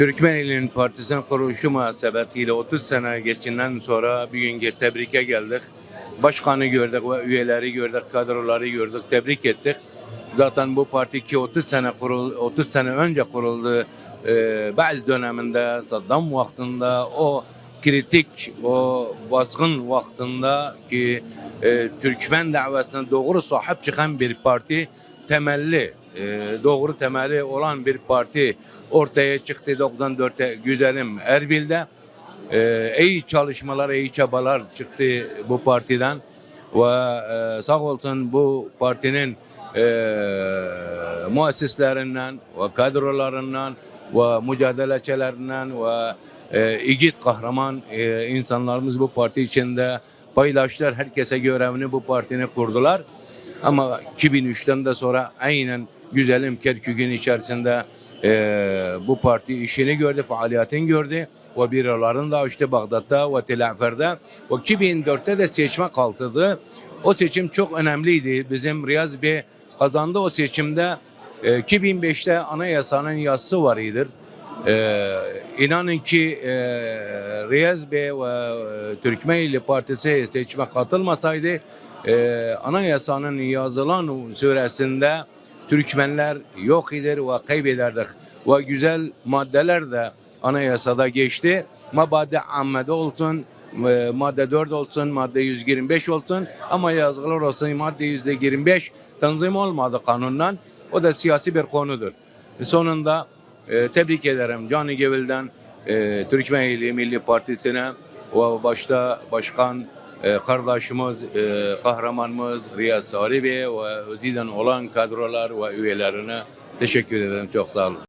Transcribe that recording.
Türkmenili'nin partisinin kuruluşu münasebetiyle 30 sene geçinden sonra bir gün tebrike geldik. Başkanı gördük ve üyeleri gördük, kadroları gördük, tebrik ettik. Zaten bu parti ki 30 sene kurul 30 sene önce kuruldu. Ee, bazı döneminde Saddam vaktinde o kritik, o baskın vaktinde ki e, Türkmen davasına doğru sahip çıkan bir parti temelli, e, doğru temeli olan bir parti ortaya çıktı 94'te güzelim Erbil'de. E, iyi çalışmalar, iyi çabalar çıktı bu partiden ve e, sağ olsun bu partinin e, muassislerinden ve kadrolarından ve mücadelecilerden ve e, İgit kahraman e, insanlarımız bu parti içinde paylaştılar. Herkese görevini bu partinin kurdular. Ama 2003'ten de sonra aynen güzelim Kerkük'ün içerisinde e, bu parti işini gördü, faaliyetini gördü. Ve biraların da işte Bağdat'ta ve Tel Afer'de. Ve 2004'te de seçme kalktı. O seçim çok önemliydi. Bizim Riyaz Bey kazandı o seçimde. E, 2005'te anayasanın yazısı var idir. Ee, inanın ki e, Riyaz Bey ve e, Türkmenli Partisi seçime katılmasaydı e, anayasanın yazılan süresinde Türkmenler yok eder ve kaybederdik. Ve güzel maddeler de anayasada geçti. Mabade ammede olsun, e, madde 4 olsun, madde 125 olsun ama yazılar olsun madde 125 tanzim olmadı kanundan. O da siyasi bir konudur. Sonunda e, tebrik ederim Cani Gevil'den e, Türkmenli Milli Partisi'ne ve başta başkan kardeşimiz, e, kahramanımız Riyaz Sari Bey ve özinden olan kadrolar ve üyelerine teşekkür ederim. Çok sağ olun.